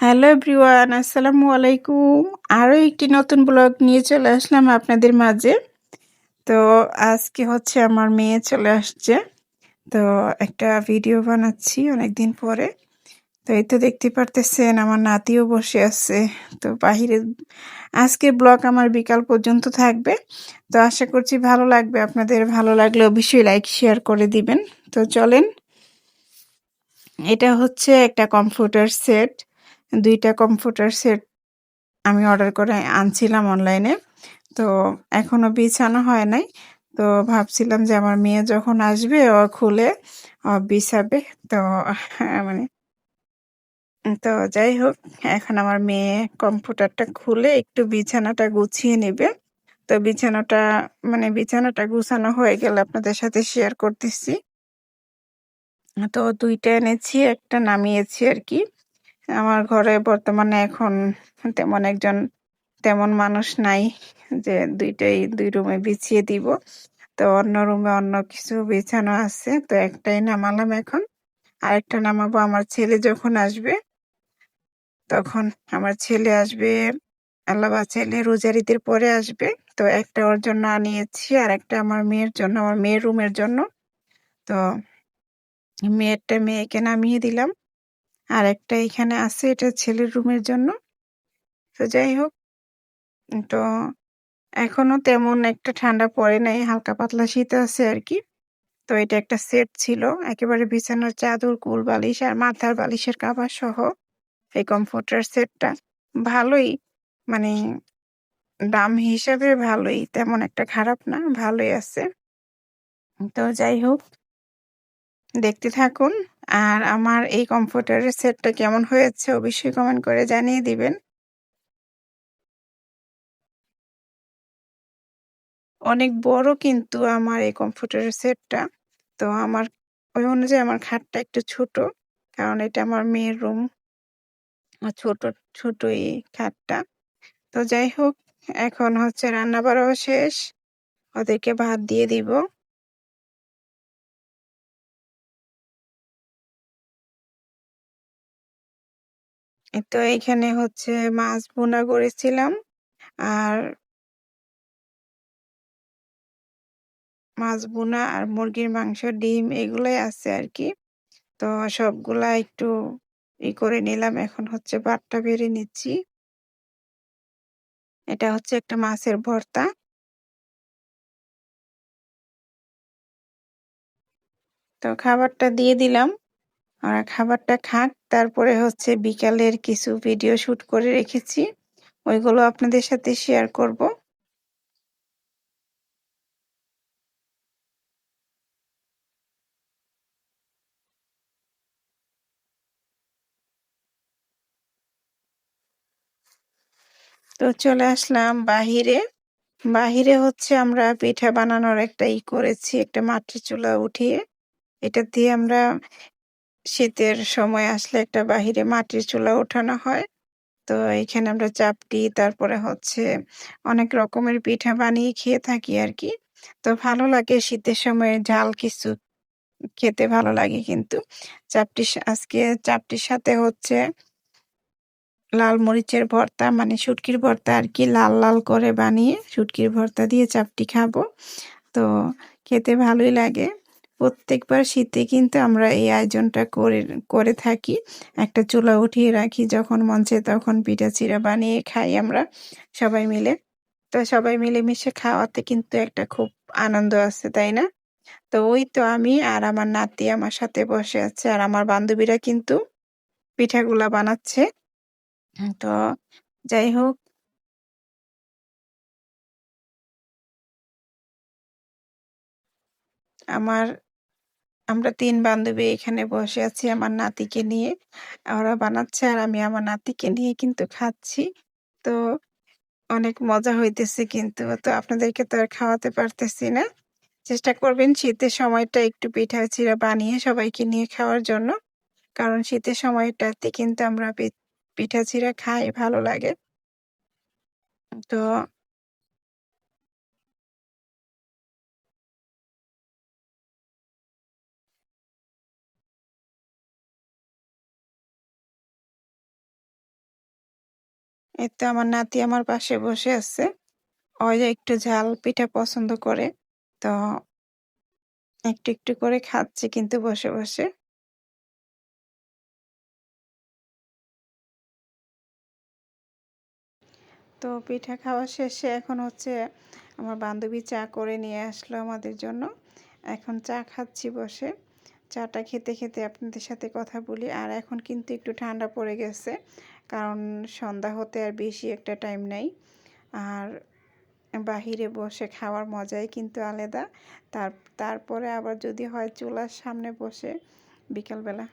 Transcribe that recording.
Hello everyone, আসসালামু আলাইকুম। আরও একটি নতুন ব্লগ নিয়ে চলে আসলাম আপনাদের মাঝে। তো আজকে হচ্ছে আমার মেয়ে চলে আসছে। তো একটা ভিডিও বানাচ্ছি অনেক দিন পরে। তো এই তো দেখতে পারতেছেন, আমার নাতিও বসে আছে। তো বাহিরে, আজকের ব্লগ আমার বিকাল পর্যন্ত থাকবে। তো আশা করছি ভালো লাগবে। আপনাদের ভালো লাগলে অবশ্যই লাইক, শেয়ার করে দিবেন। তো চলেন, এটা হচ্ছে একটা কম্পিউটার সেট। দুইটা কম্পিউটার সেট আমি অর্ডার করে আনছিলাম অনলাইনে তো এখনও বিছানো হয় নাই। তো ভাবছিলাম যে আমার মেয়ে যখন আসবে, ও খুলে বিছাবে। তো মানে তো যাই হোক, এখন আমার মেয়ে কম্পিউটারটা খুলে একটু বিছানাটা গুছিয়ে নেবে। তো বিছানাটা মানে বিছানাটা গুছানো হয়ে গেলে আপনাদের সাথে শেয়ার করতেছি। তো দুইটা এনেছি, একটা নামিয়েছি আর কি। আমার ঘরে বর্তমানে এখন তেমন একজন, তেমন মানুষ নাই যে দুইটাই দুই রুমে বিছিয়ে দিব। তো অন্য রুমে অন্য কিছু বিছানো আছে, তো একটাই নামালাম এখন। আরেকটা নামাবো আমার ছেলে যখন আসবে, তখন আমার ছেলে আসবে, আল্লাহ ছেলে রোজারিদের পরে আসবে। তো একটা ওর জন্য আনিয়েছি আর একটা আমার মেয়ের জন্য, আমার মেয়ের রুমের জন্য। তো মেয়েরটা মেয়েকে নামিয়ে দিলাম। আর একটা এখানে আছে, এটা ছেলের রুমের জন্য। তো যাই হোক, তো এখনও তেমন একটা ঠান্ডা পড়ে নাই, হালকা পাতলা শীত আছে আর কি। তো এটা একটা সেট ছিল, একেবারে বিছানার চাদর, কুল বালিশ আর মাথার বালিশের কাবার সহ এই কমফোর্টার সেটটা। ভালোই মানে দাম হিসাবে ভালোই, তেমন একটা খারাপ না, ভালোই আছে। তো যাই হোক, দেখতে থাকুন। আর আমার এই কম্পিউটারের সেটটা কেমন হয়েছে অবশ্যই কমেন্ট করে জানিয়ে দিবেন। অনেক বড় কিন্তু আমার এই কম্পিউটারের সেটটা তো আমার, ওই অনুযায়ী আমার খাটটা একটু ছোট, কারণ এটা আমার মেয়ের রুম ছোট ছোট এই খাটটা। তো যাই হোক, এখন হচ্ছে রান্না বাড়াও শেষ। ওদেরকে ভাত দিয়ে দিব। তো এখানে হচ্ছে মাছ বোনা করেছিলাম। আর মাছ বোনা আর মুরগির মাংস, ডিম এগুলোই আছে আর কি তো সবগুলা একটু ই করে নিলাম, এখন হচ্ছে ভাতটা বেড়ে নিচ্ছি। এটা হচ্ছে একটা মাছের ভর্তা। তো খাবারটা দিয়ে দিলাম। আর খাবারটা খাক, তারপরে হচ্ছে বিকালের কিছু ভিডিও শুট করে রেখেছি। ওইগুলো আপনাদের সাথে শেয়ার করব। তো চলে আসলাম বাহিরে। বাহিরে হচ্ছে আমরা পিঠা বানানোর একটা ই করেছি, একটা মাটির চুলা উঠিয়ে। এটা দিয়ে আমরা শীতের সময় আসলে একটা বাহিরে মাটির চুলা ওঠানো হয়। তো এখানে আমরা চাপটি তারপরে হচ্ছে অনেক রকমের পিঠা বানিয়ে খেয়ে থাকি আর কি তো ভালো লাগে শীতের সময় ঝাল কিছু খেতে ভালো লাগে কিন্তু। চাপটি আজকে চাপটির সাথে হচ্ছে লাল মরিচের ভর্তা মানে শুটকির ভর্তা আর কি লাল লাল করে বানিয়ে শুটকির ভর্তা দিয়ে চাপটি খাব। তো খেতে ভালোই লাগে। প্রত্যেকবার শীতে কিন্তু আমরা এই আয়োজনটা করে করে থাকি। একটা চুলা উঠিয়ে রাখি যখন মঞ্চে তখন পিঠা চিরা বানিয়ে খাই আমরা সবাই মিলে। তো সবাই মিলেমিশে খাওয়াতে কিন্তু একটা খুব আনন্দ আছে, তাই না? তো ওই তো আমি আর আমার নাতি আমার সাথে বসে আছে আর আমার বান্ধবীরা কিন্তু পিঠাগুলা বানাচ্ছে। তো যাই হোক। আমার আমরা তিন বান্ধবী এখানে বসে আছি আমার নাতিকে নিয়ে। ওরা বানাচ্ছে আর আমি আমার নাতিকে নিয়ে কিন্তু খাচ্ছি। তো অনেক মজা হইতেছে কিন্তু। তো আপনাদেরকে তো আর খাওয়াতে পারতেছি না। চেষ্টা করবেন শীতের সময়টা একটু পিঠা চিরা বানিয়ে সবাইকে নিয়ে খাওয়ার জন্য। কারণ শীতের সময়টাতে কিন্তু আমরা পিঠা চিরা খাই, ভালো লাগে। তো এই তো আমার নাতি আমার পাশে বসে আছে। ও যে একটু ঝাল পিঠা পছন্দ করে। তো একটু, একটু করে খাচ্ছে কিন্তু বসে, বসে। তো পিঠা খাওয়া শেষে এখন হচ্ছে আমার বান্ধবী চা করে নিয়ে আসলো আমাদের জন্য। এখন চা খাচ্ছি বসে। চাটা খেতে, খেতে আপনাদের সাথে কথা বলি। আর এখন কিন্তু একটু ঠান্ডা পড়ে গেছে। কারণ সন্ধ্যা হতে আর বেশি একটা টাইম নাই। আর বাহিরে বসে খাওয়ার মজাই কিন্তু আলাদা। তার, তারপরে আবার যদি হয় চুলার সামনে বসে বিকালবেলা